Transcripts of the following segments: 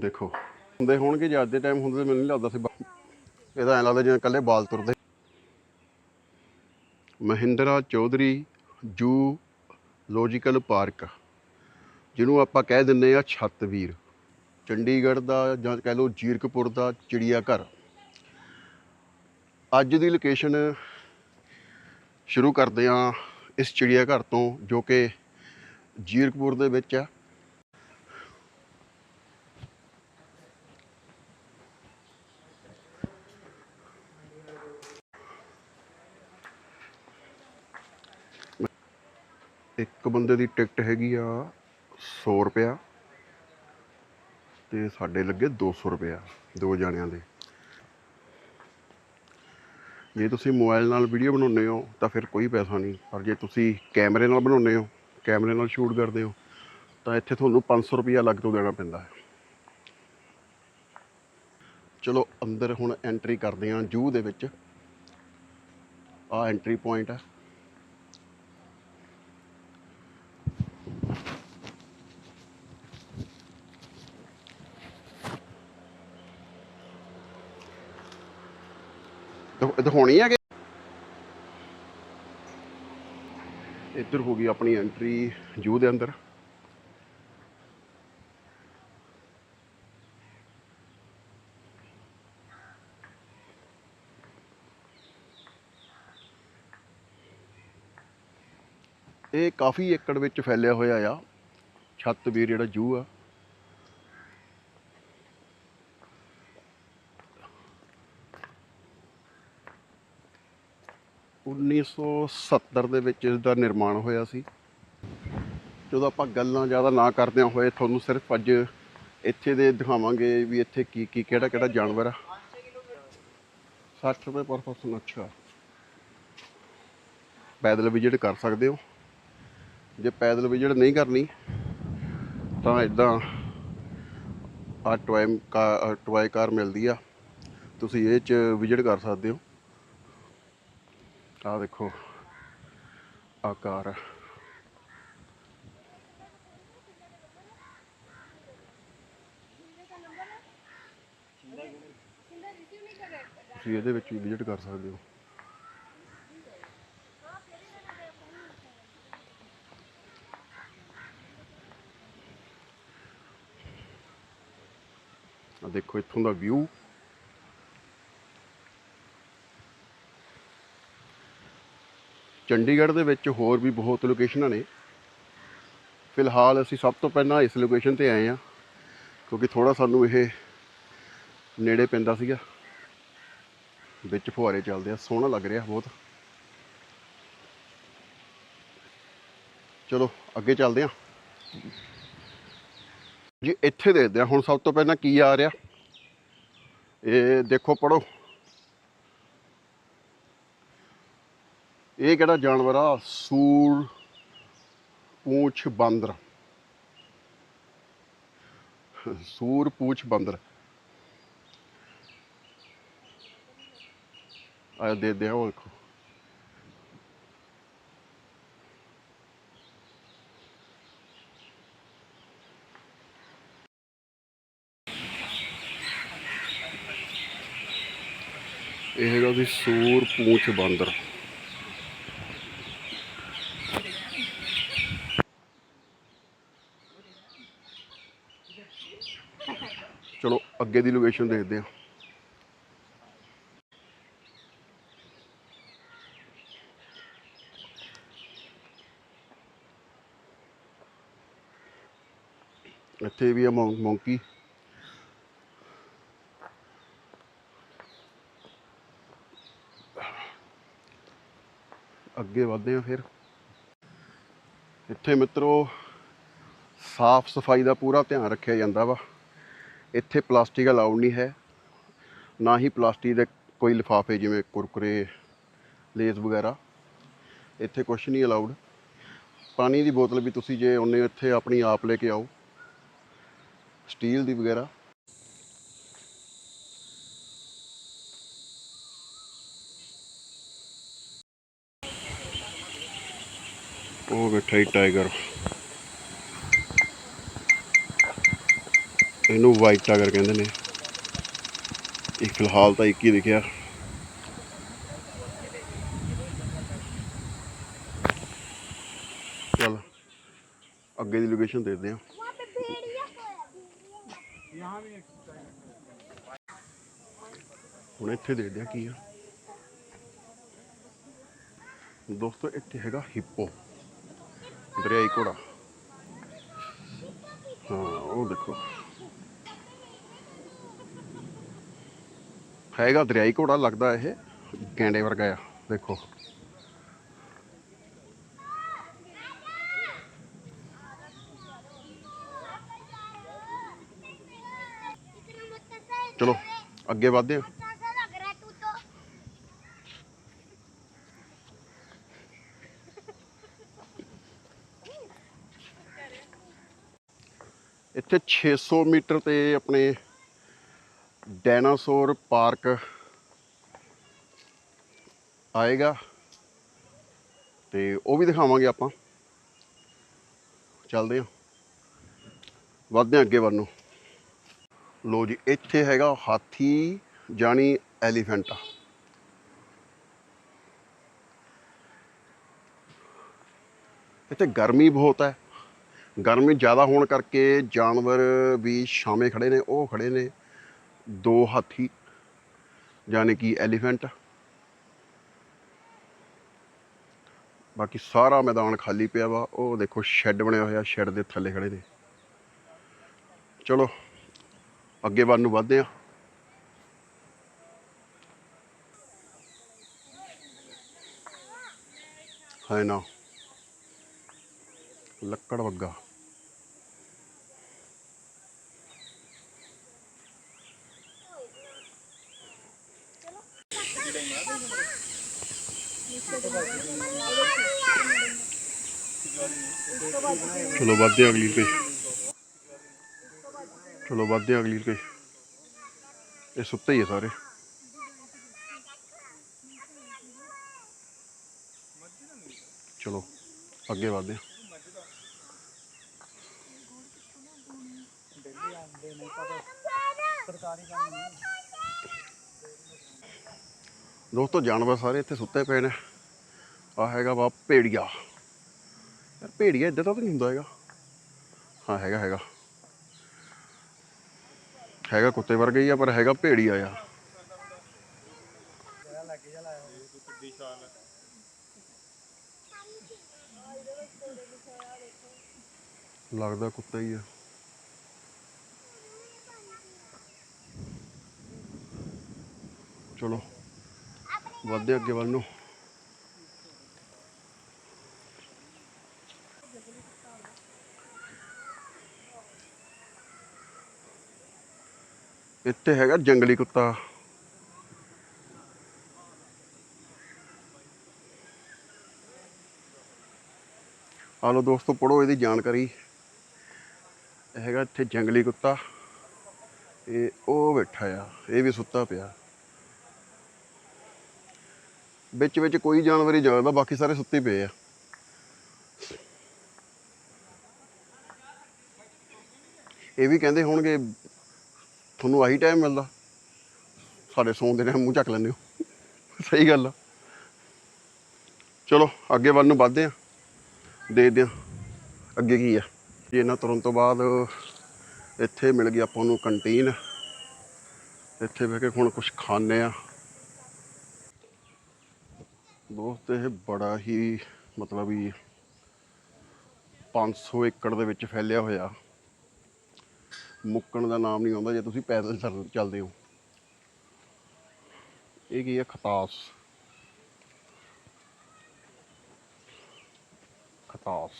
ਦੇਖੋ। ਹੁੰਦੇ ਹੋਣਗੇ, ਜੇ ਅੱਜ ਦੇ ਟਾਈਮ ਹੁੰਦੇ ਤਾਂ ਮੈਨੂੰ ਨਹੀਂ ਲੱਗਦਾ ਸੀ ਬਾ- ਤਾਂ ਐਂ ਲੱਗਦਾ ਜਿਵੇਂ ਇਕੱਲੇ ਬਾਲ ਤੁਰਦੇ। ਮਹਿੰਦਰਾ ਚੌਧਰੀ ਜੂ ਲੌਜੀਕਲ ਪਾਰਕ ਜਿਹਨੂੰ ਆਪਾਂ ਕਹਿ ਦਿੰਨੇ ਆ ਛੱਤਵੀਰ। ਚੰਡੀਗੜ੍ਹ ਦਾ ਜਾਂ ਕਹਿ ਲਓ ਜੀਰਕਪੁਰ ਦਾ ਚਿੜੀਆ ਘਰ ਅੱਜ ਦੀ ਲੋਕੇਸ਼ਨ ਸ਼ੁਰੂ ਕਰਦੇ ਆ ਇਸ ਚਿੜੀਆ ਘਰ ਤੋਂ, ਜੋ ਕਿ ਜੀਰਕਪੁਰ ਦੇ ਵਿੱਚ ਆ ਇੱਕ ਬੰਦੇ ਦੀ ਟਿਕਟ ਹੈਗੀ ਆ 100 ਰੁਪਿਆ ਤੇ ਸਾਡੇ ਲੱਗੇ 200 ਰੁਪਿਆ ਦੋ ਜਾਣਿਆਂ ਦੇ। ਜੇ ਤੁਸੀਂ ਮੋਬਾਈਲ ਨਾਲ ਵੀਡੀਓ ਬਣਾਉਂਦੇ ਹੋ ਤਾਂ ਫਿਰ ਕੋਈ ਪੈਸਾ ਨਹੀਂ, ਪਰ ਜੇ ਤੁਸੀਂ ਕੈਮਰੇ ਨਾਲ ਬਣਾਉਂਦੇ ਹੋ, ਕੈਮਰੇ ਨਾਲ ਸ਼ੂਟ ਕਰਦੇ ਹੋ, ਤਾਂ ਇੱਥੇ ਤੁਹਾਨੂੰ 500 ਰੁਪਿਆ ਅਲੱਗ ਤੋਂ ਦੇਣਾ ਪੈਂਦਾ ਹੈ। ਚਲੋ ਅੰਦਰ ਹੁਣ ਐਂਟਰੀ ਕਰਦੇ ਹਾਂ, ਜੂ ਦੇ ਵਿੱਚ। ਆ ਐਂਟਰੀ ਪੁਆਇੰਟ ਹੈ ਦਿਖਾਉਣੀ ਹੈ ਕਿ ਇੱਧਰ ਹੋ ਗਈ ਆਪਣੀ ਐਂਟਰੀ ਜੂ ਦੇ ਅੰਦਰ। ਇਹ ਕਾਫੀ ਏਕੜ ਵਿੱਚ ਫੈਲਿਆ ਹੋਇਆ ਆ। ਛੱਤ ਛੱਤਬੀਰ ਜਿਹੜਾ ਜੂ ਆ। ਉੱਨੀ ਸੌ 70 ਦੇ ਵਿੱਚ ਇਸ ਦਾ ਨਿਰਮਾਣ ਹੋਇਆ ਸੀ। ਜਦੋਂ ਆਪਾਂ ਗੱਲਾਂ ਜ਼ਿਆਦਾ ਨਾ ਕਰਦਿਆਂ ਹੋਏ ਤੁਹਾਨੂੰ ਸਿਰਫ ਅੱਜ ਇੱਥੇ ਦੇ ਦਿਖਾਵਾਂਗੇ ਵੀ ਇੱਥੇ ਕੀ ਕੀ ਕਿਹੜਾ ਕਿਹੜਾ ਜਾਨਵਰ ਆ। 60 ਰੁਪਏ ਪਰ ਪਰਸਨ, ਅੱਛਾ। ਪੈਦਲ ਵਿਜ਼ਿਟ ਕਰ ਸਕਦੇ ਹੋ। ਜੇ ਪੈਦਲ ਵਿਜ਼ਿਟ ਨਹੀਂ ਕਰਨੀ, ਤਾਂ ਇਦਾਂ ਆ ਟੋਏ ਕਾਰ ਟੋਏ ਕਾਰ ਮਿਲਦੀ ਆ। ਤੁਸੀਂ ਇਹ ਚ ਵਿਜ਼ਿਟ ਕਰ ਸਕਦੇ ਹੋ। ਆਹ ਦੇਖੋ ਆਕਾਰ ਤੁਸੀਂ ਇਹਦੇ ਵਿੱਚ ਵੀ ਵਿਜ਼ਿਟ ਕਰ ਸਕਦੇ ਹੋ ਆ ਦੇਖੋ ਇੱਥੋਂ ਦਾ ਵਿਊ ਚੰਡੀਗੜ੍ਹ ਦੇ ਵਿੱਚ ਹੋਰ ਵੀ ਬਹੁਤ ਲੋਕੇਸ਼ਨਾਂ ਨੇ। ਫਿਲਹਾਲ ਅਸੀਂ ਸਭ ਤੋਂ ਪਹਿਲਾਂ ਇਸ ਲੋਕੇਸ਼ਨ ਤੇ ਆਏ ਆ ਕਿਉਂਕਿ ਥੋੜਾ ਸਾਨੂੰ ਇਹ ਨੇੜੇ ਪੈਂਦਾ ਸੀਗਾ। ਵਿੱਚ ਫੁਹਾਰੇ ਚੱਲਦੇ ਆ, ਸੋਹਣਾ ਲੱਗ ਰਿਹਾ ਬਹੁਤ। ਚਲੋ, ਅੱਗੇ ਚੱਲਦੇ ਆ ਜੀ, ਇੱਥੇ ਦੇਖਦੇ ਆ ਹੁਣ ਸਭ ਤੋਂ ਪਹਿਲਾਂ ਕੀ ਆ ਰਿਹਾ। ਇਹ ਦੇਖੋ ਪੜੋ ਇਹ ਕਿਹੜਾ ਜਾਨਵਰ ਆ? ਸੂਰ, ਪੂੰਛ, ਬਾਂਦਰ। ਸੂਰ, ਪੂਛ, ਬਾਂਦਰ। ਆ ਦੇ ਦੇ, ਉਹ ਦੇਖੋ ਇਹ ਹੈਗਾ ਵੀ ਸੂਰ, ਪੂੰਛ, ਬਾਂਦਰ ਚਲੋ ਅੱਗੇ ਦੀ ਲੋਕੇਸ਼ਨ ਦੇਖਦੇ ਹਾਂ। ਇੱਥੇ ਵੀ ਆ ਮੌਂਕੀ। ਅੱਗੇ ਵਧਦੇ ਆ ਫਿਰ। ਇੱਥੇ ਮਿੱਤਰੋ, ਸਾਫ਼ ਸਫ਼ਾਈ ਦਾ ਪੂਰਾ ਧਿਆਨ ਰੱਖਿਆ ਜਾਂਦਾ ਵਾ। ਇੱਥੇ ਪਲਾਸਟਿਕ ਅਲਾਉਡ ਨਹੀਂ ਹੈ, ਨਾ ਹੀ ਪਲਾਸਟਿਕ ਦੇ ਕੋਈ ਲਿਫਾਫੇ ਜਿਵੇਂ ਕੁਰਕਰੇ, ਲੇਜ਼ ਵਗੈਰਾ, ਇੱਥੇ ਕੁਝ ਨਹੀਂ ਅਲਾਉਡ ਪਾਣੀ ਦੀ ਬੋਤਲ ਵੀ ਤੁਸੀਂ ਜੇ ਉਹਨੇ ਇੱਥੇ ਆਪਣੀ ਆਪ ਲੈ ਕੇ ਆਓ। ਸਟੀਲ ਦੀ ਵਗੈਰਾ। ਉਹ ਬੈਠਾ ਹੀ ਟਾਈਗਰ। ਇਹਨੂੰ ਵਾਈਟ ਟਾਈਗਰ ਕਹਿੰਦੇ ਨੇ। ਇਹ ਫਿਲਹਾਲ ਤਾਂ ਇੱਕ ਹੀ ਦਿਖਿਆ। ਚਲ, ਅੱਗੇ ਦੀ ਲੋਕੇਸ਼ਨ ਦੇਖਦੇ ਹਾਂ। ਹੁਣ ਇੱਥੇ ਦੇਖਦੇ ਆ ਕੀ ਆ। ਦੋਸਤੋ, ਇੱਥੇ ਹੈਗਾ ਹਿੱਪੋ ਦਰਿਆਈ ਘੋੜਾ। ਹਾਂ, ਉਹ ਦੇਖੋ। ਹੈਗਾ ਦਰਿਆਈ ਘੋੜਾ ਲੱਗਦਾ ਇਹ, ਗੈਂਡੇ ਵਰਗਾ ਆ, ਦੇਖੋ। ਚਲੋ, ਅੱਗੇ ਵਧਦੇ ਹਾਂ। ਇੱਥੇ 600 ਮੀਟਰ ਤੇ ਆਪਣੇ ਡਾਇਨਾਸੌਰ ਪਾਰਕ ਆਏਗਾ ਤੇ ਉਹ ਵੀ ਦਿਖਾਵਾਂਗੇ ਆਪਾਂ। ਚੱਲਦੇ ਹਾਂ। ਵੱਧਦੇ ਹਾਂ ਅੱਗੇ ਵੱਲ ਨੂੰ। ਲੋ ਜੀ, ਇੱਥੇ ਹੈਗਾ ਹਾਥੀ ਜਾਣੀ ਐਲੀਫੈਂਟ। ਇੱਥੇ ਗਰਮੀ ਬਹੁਤ ਹੈ। ਗਰਮੀ ਜ਼ਿਆਦਾ ਹੋਣ ਕਰਕੇ ਜਾਨਵਰ ਵੀ ਛਾਵੇਂ ਖੜੇ ਨੇ, ਉਹ ਖੜੇ ਨੇ। ਦੋ ਹਾਥੀ ਯਾਨੀ ਕਿ ਐਲੀਫੈਂਟ। ਬਾਕੀ ਸਾਰਾ ਮੈਦਾਨ ਖਾਲੀ ਪਿਆ ਵਾ, ਉਹ ਦੇਖੋ ਸ਼ੈੱਡ ਬਣਿਆ ਹੋਇਆ, ਸ਼ੈੱਡ ਦੇ ਥੱਲੇ ਖੜੇ ਨੇ। ਚਲੋ, ਅੱਗੇ ਵੱਲ ਨੂੰ ਵੱਧਦੇ ਆ ਹੈ ਨਾ। ਲੱਕੜ ਵੱਗਾ ਚਲੋ ਵੱਧਦੇ ਹਾਂ ਅਗਲੀ ਤੇ। ਚਲੋ ਵੱਧਦੇ ਹਾਂ ਅਗਲੀ ਤੇ। ਇਹ ਸੁੱਤੇ ਹੀ ਹੈ ਸਾਰੇ। ਚਲੋ, ਅੱਗੇ ਵੱਧਦੇ ਹਾਂ। ਦੋਸਤੋ, ਜਾਨਵਰ ਸਾਰੇ ਇੱਥੇ ਸੁੱਤੇ ਪਏ ਨੇ। ਆ ਹੈਗਾ ਵਾ ਭੇੜੀਆ। ਯਾਰ ਭੇੜੀਆ ਇੱਦਾਂ ਤਾਂ ਨਹੀਂ ਹੁੰਦਾ ਹੈਗਾ। ਹਾਂ, ਹੈਗਾ ਹੈਗਾ। ਹੈਗਾ ਕੁੱਤੇ ਵਰਗਾ ਹੀ ਆ, ਪਰ ਹੈਗਾ ਭੇੜੀਆ ਆ। ਲੱਗਦਾ ਕੁੱਤਾ ਹੀ ਆ। ਚਲੋ, ਵੱਧਦੇ ਅੱਗੇ ਵੱਲ ਨੂੰ। ਇੱਥੇ ਹੈਗਾ ਜੰਗਲੀ ਕੁੱਤਾ। ਆ ਲਓ ਦੋਸਤੋ ਪੜੋ ਇਹਦੀ ਜਾਣਕਾਰੀ। ਹੈਗਾ ਇੱਥੇ ਜੰਗਲੀ ਕੁੱਤਾ। ਇਹ ਉਹ ਬੈਠਾ ਆ, ਇਹ ਵੀ ਸੁੱਤਾ ਪਿਆ। ਵਿੱਚ ਵਿੱਚ ਕੋਈ ਜਾਨਵਰ ਹੀ ਜਾਗਦਾ ਬਾਕੀ ਸਾਰੇ ਸੁੱਤੇ ਪਏ ਆ। ਇਹ ਵੀ ਕਹਿੰਦੇ ਹੋਣਗੇ ਤੁਹਾਨੂੰ ਆਹੀ ਟਾਈਮ ਮਿਲਦਾ। ਸਾਡੇ ਸੌਂਦੇ ਟਾਈਮ ਮੂੰਹ ਚੱਕ ਲੈਂਦੇ ਹੋ। ਸਹੀ ਗੱਲ ਆ। ਚਲੋ, ਅੱਗੇ ਵੱਲ ਨੂੰ ਵੱਧਦੇ ਆ ਦੇਖਦੇ ਆ ਅੱਗੇ ਕੀ ਆ। ਜੀ, ਇਹਨਾਂ ਤੁਰਨ ਤੋਂ ਬਾਅਦ ਇੱਥੇ ਮਿਲ ਗਈ ਆਪਾਂ ਨੂੰ ਕੰਟੀਨ ਇੱਥੇ ਬਹਿ ਕੇ ਹੁਣ ਕੁਝ ਖਾਣੇ ਆ ਦੋਸਤ, ਇਹ ਬੜਾ ਹੀ ਮਤਲਬ ਵੀ 500 ਏਕੜ ਦੇ ਵਿੱਚ ਫੈਲਿਆ ਹੋਇਆ। ਮੁੱਕਣ ਦਾ ਨਾਮ ਨਹੀਂ ਆਉਂਦਾ ਜੇ ਤੁਸੀਂ ਪੈਦਲ ਚੱਲਦੇ ਹੋ। ਇਹ ਕੀ ਹੈ? ਖਤਾਸ। ਖਤਾਸ।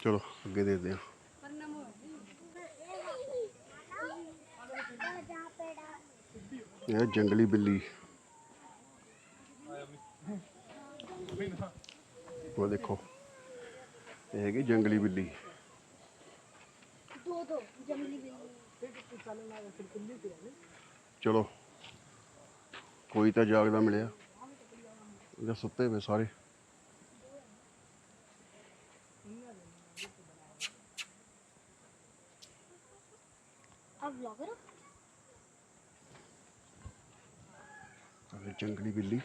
ਚਲੋ, ਅੱਗੇ ਦੇਖਦੇ ਹਾਂ। ਇਹ ਜੰਗਲੀ ਬਿੱਲੀ। ਉਹ ਦੇਖੋ। ਇਹ ਹੈਗੀ ਜੰਗਲੀ ਬਿੱਲੀ। ਚਲੋ ਕੋਈ ਤਾਂ ਜਾਗਦਾ ਮਿਲਿਆ। ਇਹਦਾ ਸੁੱਤੇ ਪਏ ਸਾਰੇ। ਆ। ਵਲੌਗਰ ਜੰਗਲੀ ਬਿੱਲੀ।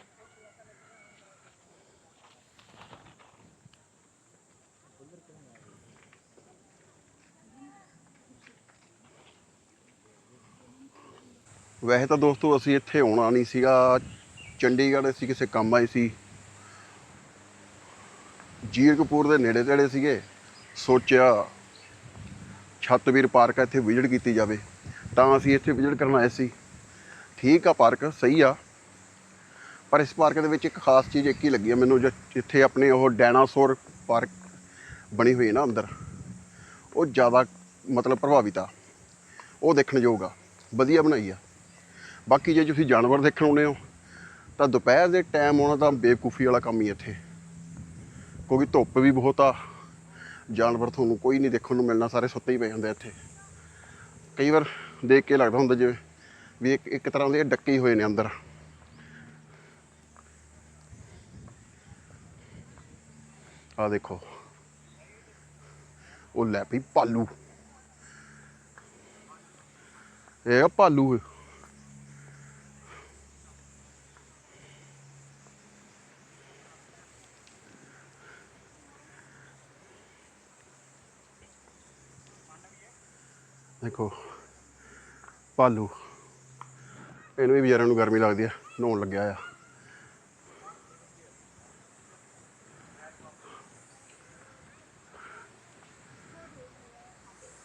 ਵੈਸੇ ਤਾਂ ਦੋਸਤੋ ਅਸੀਂ ਇੱਥੇ ਆਉਣਾ ਨਹੀਂ ਸੀਗਾ। ਚੰਡੀਗੜ੍ਹ ਅਸੀਂ ਕਿਸੇ ਕੰਮ ਆਏ ਸੀ। ਜੀਰਕਪੁਰ ਦੇ ਨੇੜੇ ਤੇੜੇ ਸੀਗੇ। ਸੋਚਿਆ ਛੱਤਵੀਰ ਪਾਰਕ ਆ ਇੱਥੇ ਵਿਜ਼ਿਟ ਕੀਤੀ ਜਾਵੇ। ਤਾਂ ਅਸੀਂ ਇੱਥੇ ਵਿਜ਼ਿਟ ਕਰਨ ਆਏ ਸੀ। ਠੀਕ ਆ ਪਾਰਕ, ਸਹੀ ਆ। ਪਰ ਇਸ ਪਾਰਕ ਦੇ ਵਿੱਚ ਇੱਕ ਖਾਸ ਚੀਜ਼ ਇੱਕ ਹੀ ਲੱਗੀ ਆ ਮੈਨੂੰ, ਜ- ਜਿੱਥੇ ਆਪਣੇ ਉਹ ਡਾਇਨਾਸੌਰ ਪਾਰਕ ਬਣੀ ਹੋਈ ਹੈ ਨਾ ਅੰਦਰ। ਉਹ ਜ਼ਿਆਦਾ ਮਤਲਬ ਪ੍ਰਭਾਵਿਤ ਆ। ਉਹ ਦੇਖਣ ਯੋਗ ਆ। ਵਧੀਆ ਬਣਾਈ ਆ। ਬਾਕੀ ਜੇ ਤੁਸੀਂ ਜਾਨਵਰ ਦੇਖਣ ਆਉਂਦੇ ਹੋ, ਤਾਂ ਦੁਪਹਿਰ ਦੇ ਟਾਈਮ ਆਉਣਾ ਤਾਂ ਬੇਵਕੂਫੀ ਵਾਲਾ ਕੰਮ ਹੀ ਇੱਥੇ। ਕਿਉਂਕਿ ਧੁੱਪ ਵੀ ਬਹੁਤ ਆ, ਜਾਨਵਰ ਤੁਹਾਨੂੰ ਕੋਈ ਨਹੀਂ ਦੇਖਣ ਨੂੰ ਮਿਲਣਾ, ਸਾਰੇ ਸੁੱਤੇ ਹੀ ਪਏ ਹੁੰਦੇ ਇੱਥੇ। ਕਈ ਵਾਰ ਦੇਖ ਕੇ ਲੱਗਦਾ ਹੁੰਦਾ ਜਿਵੇਂ ਵੀ ਇੱਕ ਇੱਕ ਤਰ੍ਹਾਂ ਦੇ ਡੱਕੇ ਹੋਏ ਨੇ ਅੰਦਰ। ਆ ਦੇਖੋ। ਉਹ ਲੈ ਪਈ ਭਾਲੂ ਇਹ ਆ ਭਾਲੂ ਦੇਖੋ ਭਾਲੂ। ਇਹਨੂੰ ਵੀ ਵਿਚਾਰਿਆਂ ਨੂੰ ਗਰਮੀ ਲੱਗਦੀ ਆ, ਨਹਾਉਣ ਲੱਗਿਆ ਆ।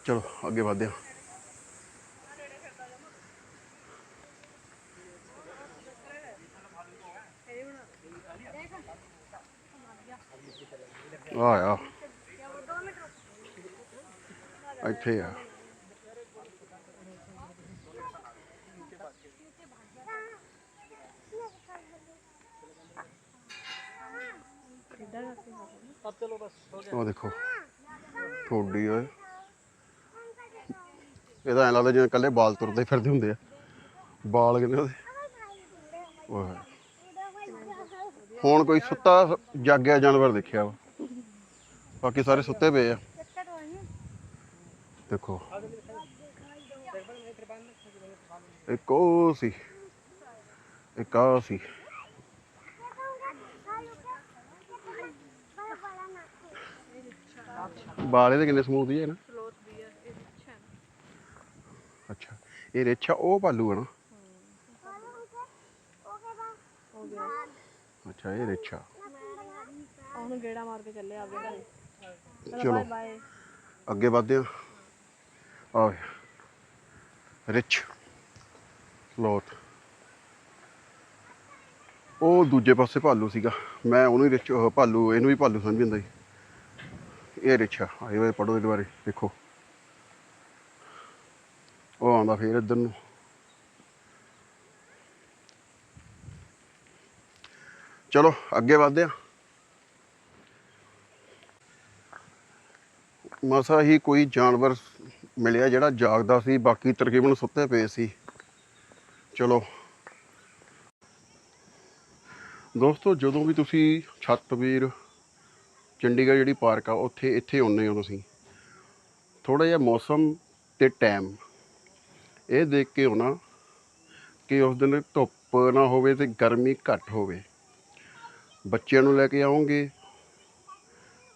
ਚਲੋ, ਅੱਗੇ ਵਧਦੇ ਹਾਂ ਆ ਆ। ਇੱਥੇ ਆ ਉਹ ਦੇਖੋ ਠੋਡੀ ਓਏ। ਇਹਦਾ ਐਂ ਲੱਗਦਾ ਜਿਵੇਂ ਕੱਲੇ ਬਾਲ ਤੁਰਦੇ ਫਿਰਦੇ ਹੁੰਦੇ ਆ। ਬਾਲ ਕਿੰਨੇ ਉਹਦੇ? ਓਏ। ਹੁਣ ਕੋਈ ਸੁੱਤਾ ਜਾਗਿਆ ਜਾਨਵਰ ਦੇਖਿਆ ਵਾ। ਬਾਕੀ ਸਾਰੇ ਸੁੱਤੇ ਪਏ ਆ। ਦੇਖੋ। ਇੱਕ ਉਹ ਸੀ। ਇੱਕ ਆ ਸੀ। ਬਾਲ ਇਹਦੇ ਕਿੰਨੇ ਸਮੂਥ ਜਿਹੇ ਨੇ? ਅੱਛਾ। ਇਹ ਰੇਛਾ ਉਹ ਭਾਲੂ ਹੈ ਨਾ? ਅੱਛਾ ਇਹ ਰੇਛਾ ਉਹਨੂੰ ਗੇੜਾ ਮਾਰ ਕੇ ਚੱਲੇ ਆਪਦੇ ਘਰੇ। ਚਲੋ। ਬਾਏ ਅੱਗੇ ਵਧਦੇ ਹਾਂ ਆ ਰਿਚ ਲੋਟ ਉਹ ਦੂਜੇ ਪਾਸੇ ਭਾਲੂ ਸੀਗਾ। ਮੈਂ ਉਹਨੂੰ ਹੀ ਰਿਚ ਭਾਲੂ ਇਹਨੂੰ ਵੀ ਭਾਲੂ ਸਮਝ ਜਾਂਦਾ ਸੀ। ਇਹ ਰਿਚ ਆ ਆਏ ਵੇ ਪੜੋ ਇਹਦੇ ਬਾਰੇ, ਦੇਖੋ। ਉਹ ਆਉਂਦਾ ਫੇਰ ਇੱਧਰ ਨੂੰ। ਚਲੋ, ਅੱਗੇ ਵਧਦੇ ਹਾਂ। ਮਸਾ ਹੀ ਕੋਈ ਜਾਨਵਰ ਮਿਲਿਆ ਜਿਹੜਾ ਜਾਗਦਾ ਸੀ, ਬਾਕੀ ਤਕਰੀਬਨ ਸੁੱਤੇ ਪਏ ਸੀ। ਚਲੋ। ਦੋਸਤੋ, ਜਦੋਂ ਵੀ ਤੁਸੀਂ ਛੱਤਵੀਰ ਚੰਡੀਗੜ੍ਹ ਜਿਹੜੀ ਪਾਰਕ ਆ, ਉੱਥੇ, ਇੱਥੇ ਆਉਂਦੇ ਹੋ ਤੁਸੀਂ। ਥੋੜਾ ਜਿਹਾ ਮੌਸਮ ਤੇ ਟਾਈਮ। ਇਹ ਦੇਖ ਕੇ ਆਉਣਾ ਕਿ ਉਸ ਦਿਨ ਧੁੱਪ ਨਾ ਹੋਵੇ ਤੇ ਗਰਮੀ ਘੱਟ ਹੋਵੇ। ਬੱਚਿਆਂ ਨੂੰ ਲੈ ਕੇ ਆਉਂਗੇ,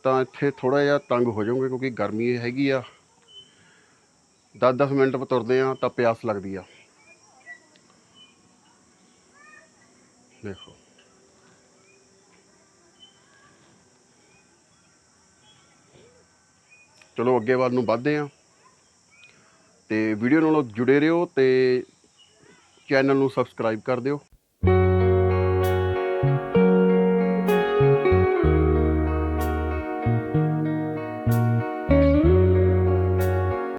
ਤਾਂ ਇੱਥੇ ਥੋੜਾ ਜਿਹਾ ਤੰਗ ਹੋ ਜਾਓਗੇ ਕਿਉਂਕਿ ਗਰਮੀ ਹੈਗੀ ਆ। 10-10 ਮਿੰਟ ਤੁਰਦੇ ਆ ਤਾਂ ਪਿਆਸ ਲੱਗਦੀ ਆ। ਦੇਖੋ। ਚਲੋ ਅੱਗੇ ਵੱਲ ਨੂੰ ਵੱਧਦੇ ਆ ਤੇ ਵੀਡੀਓ ਨਾਲ ਜੁੜੇ ਰਹੋ ਤੇ ਚੈਨਲ ਨੂੰ ਸਬਸਕ੍ਰਾਈਬ ਕਰ ਦਿਓ।